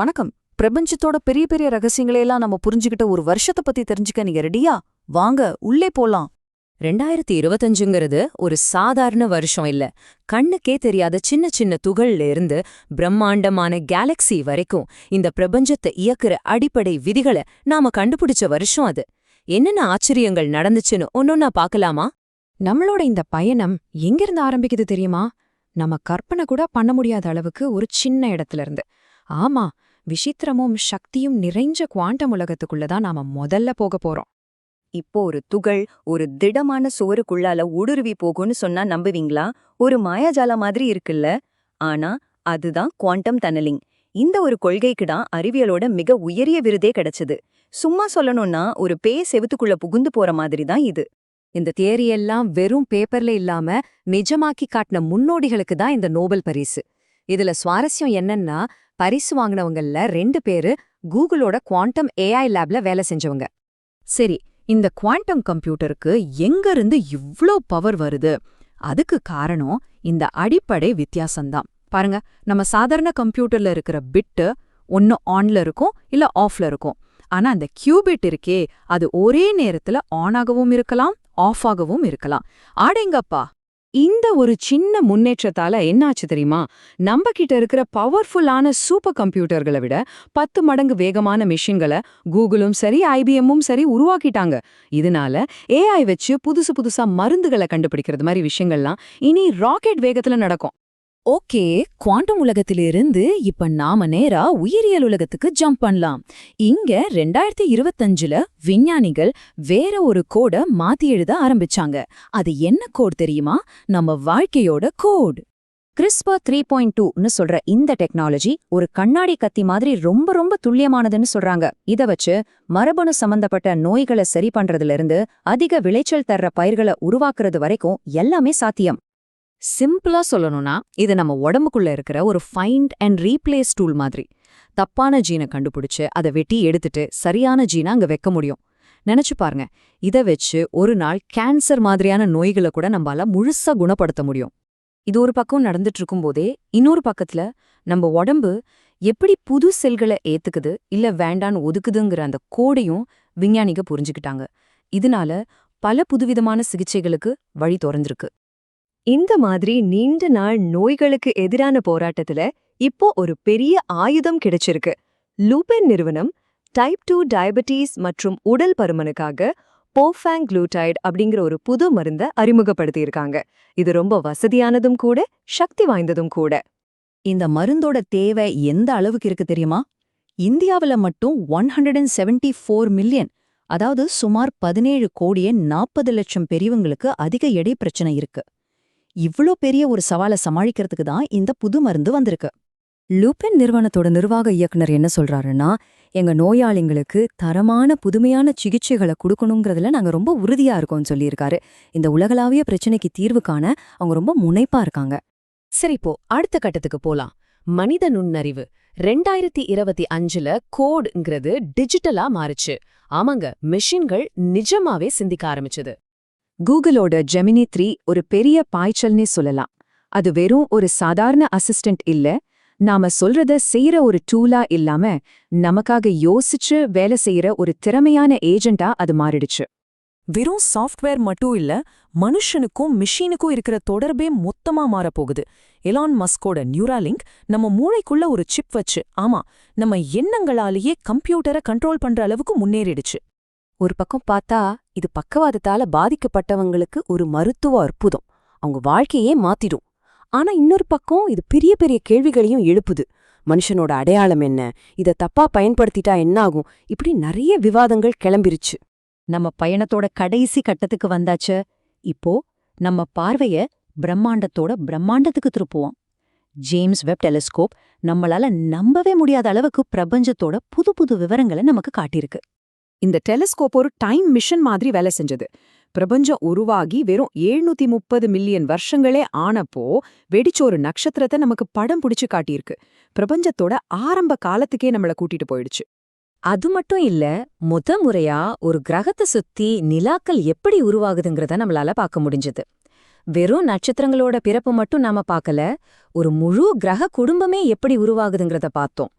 வணக்கம். பிரபஞ்சத்தோட பெரிய பெரிய ரகசியங்களையெல்லாம் நம்ம புரிஞ்சுக்கிட்ட ஒரு வருஷத்தை பத்தி தெரிஞ்சுக்க நீங்க ரெடியா? வாங்க உள்ளே போலாம். ரெண்டாயிரத்தி இருபத்தஞ்சுங்கிறது ஒரு சாதாரண வருஷம் இல்ல. கண்ணுக்கே தெரியாத சின்ன சின்ன துகள்ல இருந்து பிரம்மாண்டமான கேலக்ஸி வரைக்கும் இந்த பிரபஞ்சத்தை இயக்குற அடிப்படை விதிகளை நாம கண்டுபிடிச்ச வருஷம் அது. என்னென்ன ஆச்சரியங்கள் நடந்துச்சுன்னு ஒன்னொன்னா பார்க்கலாமா நம்மளோட இந்த பயணம் எங்கிருந்து ஆரம்பிக்குது தெரியுமா? நம்ம கற்பனை கூட பண்ண முடியாத அளவுக்கு ஒரு சின்ன இடத்துல இருந்து. ஆமா விசித்திரமும் சக்தியும் நிறைஞ்ச குவாண்டம் உலகத்துக்குள்ள தான் நாம முதல்ல போக போறோம். இப்போ ஒரு துகள் ஒரு திடமான சுவருக்குள்ளால ஊடுருவி போகும்னு சொன்னா நம்புவீங்களா? ஒரு மாயாஜால மாதிரி இருக்குல்ல. ஆனா அதுதான் குவாண்டம் டனலிங் இந்த ஒரு கொள்கைக்கு தான் அறிவியலோட மிக உயரிய விருதே கிடைச்சது. சும்மா சொல்லணும்னா ஒரு பே செவுத்துக்குள்ள புகுந்து போற மாதிரி தான் இது. இந்த தியரியெல்லாம் வெறும் பேப்பர்ல இல்லாம நிஜமாக்கி காட்டின முன்னோடிகளுக்கு தான் இந்த நோபல் பரிசு. இதுல சுவாரஸ்யம் என்னன்னா பரிசு வாங்கினவங்கல்ல ரெண்டு பேரு கூகுளோட குவாண்டம் ஏஐ லேப்ல வேலை செஞ்சவங்க. சரி இந்த குவாண்டம் கம்ப்யூட்டருக்கு எங்கிருந்து இவ்ளோ பவர் வருது? அதுக்கு காரணம் இந்த அடிப்படை வித்தியாசம்தான். பாருங்க நம்ம சாதாரண கம்ப்யூட்டர்ல இருக்கிற பிட்டு ஒன்னு ஆன்ல இருக்கும் இல்ல ஆஃப்ல இருக்கும். ஆனா அந்த கியூபிட் இருக்கே அது ஒரே நேரத்துல ஆன் ஆகவும் இருக்கலாம் ஆஃப் ஆகவும் இருக்கலாம். ஆடேங்கப்பா! இந்த ஒரு சின்ன முன்னேற்றத்தால என்னாச்சு தெரியுமா? நம்ம கிட்ட இருக்கிற பவர்ஃபுல்லான சூப்பர் கம்ப்யூட்டர்களை விட பத்து மடங்கு வேகமான மிஷின்களை கூகுளும் சரி ஐபிஎம்மும் சரி உருவாக்கிட்டாங்க. இதனால ஏஐ வச்சு புதுசு புதுசா மருந்துகளை கண்டுபிடிக்கிறது மாதிரி விஷயங்கள்லாம் இனி ராக்கெட் வேகத்துல நடக்கும். ஓகே குவாண்டம் உலகத்திலிருந்து இப்ப நாம நேரா உயிரியல் உலகத்துக்கு ஜம்ப் பண்ணலாம். இங்க ரெண்டாயிரத்தி இருபத்தஞ்சுல விஞ்ஞானிகள் வேற ஒரு கோட மாத்தி எழுத ஆரம்பிச்சாங்க. அது என்ன கோட் தெரியுமா? நம்ம வாழ்க்கையோட கோட் கிறிஸ்பர் த்ரீ பாயிண்ட் டூன்னு சொல்ற இந்த டெக்னாலஜி ஒரு கண்ணாடி கத்தி மாதிரி ரொம்ப ரொம்ப துல்லியமானதுன்னு சொல்றாங்க. இத வச்சு மரபணு சம்பந்தப்பட்ட நோய்களை சரி பண்றதுல இருந்து அதிக விளைச்சல் தர்ற பயிர்களை உருவாக்குறது வரைக்கும் எல்லாமே சாத்தியம். சிம்பிளா சொல்லணும்னா இது நம்ம உடம்புக்குள்ள இருக்கிற ஒரு ஃபைண்ட் அண்ட் ரீப்ளேஸ் டூல் மாதிரி. தப்பான ஜீனை கண்டுபிடிச்சு அதை வெட்டி எடுத்துட்டு சரியான ஜீனை அங்க வைக்க முடியும். நினைச்சு பாருங்க இத வச்சு ஒரு நாள் கேன்சர் மாதிரியான நோய்களை கூட நம்மளால முழுசா குணப்படுத்த முடியும். இது ஒரு பக்கம் நடந்துட்டு இருக்கும்போதே இன்னொரு பக்கத்துல நம்ம உடம்பு எப்படி புது செல்களை ஏத்துக்குது இல்ல வேண்டான்னு ஒதுக்குதுங்கிற அந்த கோடையும் விஞ்ஞானிக புரிஞ்சுக்கிட்டாங்க. இதனால பல புதுவிதமான சிகிச்சைகளுக்கு வழி திறந்திருக்கு. இந்த மாதிரி நீண்ட நாள் நோய்களுக்கு எதிரான போராட்டத்துல இப்போ ஒரு பெரிய ஆயுதம் கிடைச்சிருக்கு. லூபென் நிறுவனம் டைப் டூ டயபெட்டீஸ் மற்றும் உடல் பருமனுக்காக போஃபேங் குளூடைட் அப்படிங்கிற ஒரு புது மருந்த அறிமுகப்படுத்தியிருக்காங்க. இது ரொம்ப வசதியானதும் கூட சக்தி வாய்ந்ததும் கூட. இந்த மருந்தோட தேவை எந்த அளவுக்கு இருக்கு தெரியுமா? இந்தியாவுல மட்டும் one hundred and seventy four million அதாவது சுமார் பதினேழு கோடியே நாற்பது லட்சம் பெரியவங்களுக்கு அதிக எடை பிரச்சனை இருக்கு. இவ்ளோ பெரிய ஒரு சவாலை சமாளிக்கிறதுக்கு தான் இந்த புது மருந்து வந்திருக்கு. லூபென் நிறுவனத்தோட நிர்வாக இயக்குனர் என்ன சொல்றாருன்னா எங்க நோயாளிங்களுக்கு தரமான புதுமையான சிகிச்சைகளை கொடுக்கணுங்கிறதுல நாங்க ரொம்ப உறுதியா இருக்கோம்னு சொல்லியிருக்காரு. இந்த உலகளாவிய பிரச்சனைக்கு தீர்வு காண அவங்க ரொம்ப முனைப்பா இருக்காங்க. சரி இப்போ அடுத்த கட்டத்துக்கு போலாம். மனித நுண்ணறிவு. ரெண்டாயிரத்தி இருபத்தி அஞ்சுல கோடுங்கிறது டிஜிட்டலா மாறுச்சு. ஆமாங்க மெஷின்கள் நிஜமாவே சிந்திக்க ஆரம்பிச்சது. கூகுளோட ஜெமினி த்ரீ ஒரு பெரிய பாய்ச்சல்னே சொல்லலாம். அது வெறும் ஒரு சாதாரண அசிஸ்டன்ட் இல்ல. நாம சொல்றத செய்யற ஒரு டூலா இல்லாம நமக்காக யோசிச்சு வேலை செய்யற ஒரு திறமையான ஏஜெண்டா அது மாறிடுச்சு. வெறும் சாஃப்ட்வேர் மட்டும் இல்ல மனுஷனுக்கும் மிஷினுக்கும் இருக்கிற தொடர்பே மொத்தமா மாறப்போகுது. எலான் மஸ்கோட நியூராலிங்க் நம்ம மூளைக்குள்ள ஒரு சிப் வச்சு ஆமா நம்ம எண்ணங்களாலேயே கம்ப்யூட்டரை கண்ட்ரோல் பண்ற அளவுக்கு முன்னேறிடுச்சு. ஒரு பக்கம் பார்த்தா இது பக்கவாதத்தால பாதிக்கப்பட்டவங்களுக்கு ஒரு மருத்துவ அற்புதம். அவங்க வாழ்க்கையே மாத்திடும். ஆனா இன்னொரு பக்கம் இது பெரிய பெரிய கேள்விகளையும் எழுப்புது. மனுஷனோட அடையாளம் என்ன? இத தப்பா பயன்படுத்திட்டா என்னாகும்? இப்படி நிறைய விவாதங்கள் கிளம்பிருச்சு. நம்ம பயணத்தோட கடைசி கட்டத்துக்கு வந்தாச்சு இப்போ நம்ம பார்வைய பிரம்மாண்டத்தோட பிரம்மாண்டத்துக்கு திருப்புவோம். ஜேம்ஸ் வெப் டெலிஸ்கோப் நம்மளால நம்பவே முடியாத அளவுக்கு பிரபஞ்சத்தோட புது புது விவரங்களை நமக்கு காட்டியிருக்கு. இந்த டெலிஸ்கோப் ஒரு டைம் மிஷன் மாதிரி வேலை செஞ்சது. பிரபஞ்சம் உருவாகி வெறும் எழுநூத்தி முப்பது மில்லியன் வருஷங்களே ஆனப்போ வெடிச்ச ஒரு நட்சத்திரத்தை நமக்கு படம் பிடிச்சு காட்டியிருக்கு. பிரபஞ்சத்தோட ஆரம்ப காலத்துக்கே நம்மள கூட்டிட்டு போயிடுச்சு. அது மட்டும் இல்ல முத முறையா ஒரு கிரகத்தை சுத்தி நிலாக்கள் எப்படி உருவாகுதுங்கிறத நம்மளால பார்க்க முடிஞ்சது. வெறும் நட்சத்திரங்களோட பிறப்பு மட்டும் நாம பார்க்கல ஒரு முழு கிரக குடும்பமே எப்படி உருவாகுதுங்கிறத பார்த்தோம்.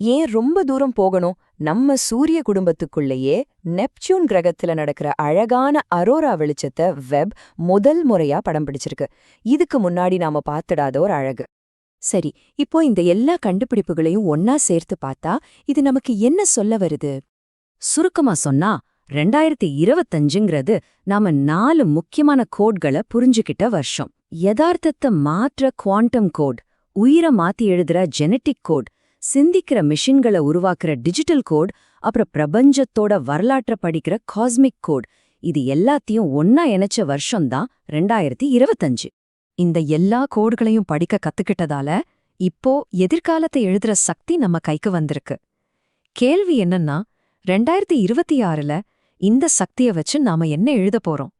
ஏன் ரொம்ப தூரம் போகணும்? நம்ம சூரிய குடும்பத்துக்குள்ளேயே நெப்டியூன் கிரகத்துல நடக்கிற அழகான அரோரா வெளிச்சத்தை வெப் முதல் முறையா படம் பிடிச்சிருக்கு. இதுக்கு முன்னாடி நாம பார்த்துடாத ஒரு அழகு. சரி இப்போ இந்த எல்லா கண்டுபிடிப்புகளையும் ஒன்னா சேர்த்து பார்த்தா இது நமக்கு என்ன சொல்ல வருது? சுருக்கமா சொன்னா ரெண்டாயிரத்தி இருபத்தஞ்சுங்கிறது நாம நாலு முக்கியமான கோட்களை புரிஞ்சுக்கிட்ட வருஷம். யதார்த்தத்தை மாற்ற குவாண்டம் கோட் உயிரை மாத்தி எழுதுற ஜெனட்டிக் கோட் சிந்திக்கிற மிஷின்களை உருவாக்குற டிஜிட்டல் கோட் அப்புறம் பிரபஞ்சத்தோட வரலாற்றை படிக்கிற காஸ்மிக் கோட். இது எல்லாத்தையும் ஒன்னா இணைச்ச வருஷம்தான் ரெண்டாயிரத்தி இருபத்தஞ்சு. இந்த எல்லா கோடுகளையும் படிக்க கத்துக்கிட்டதால இப்போ எதிர்காலத்தை எழுதுற சக்தி நம்ம கைக்கு வந்திருக்கு. கேள்வி என்னன்னா ரெண்டாயிரத்தி இருபத்தி ஆறுல இந்த சக்திய வச்சு நாம என்ன எழுத போறோம்?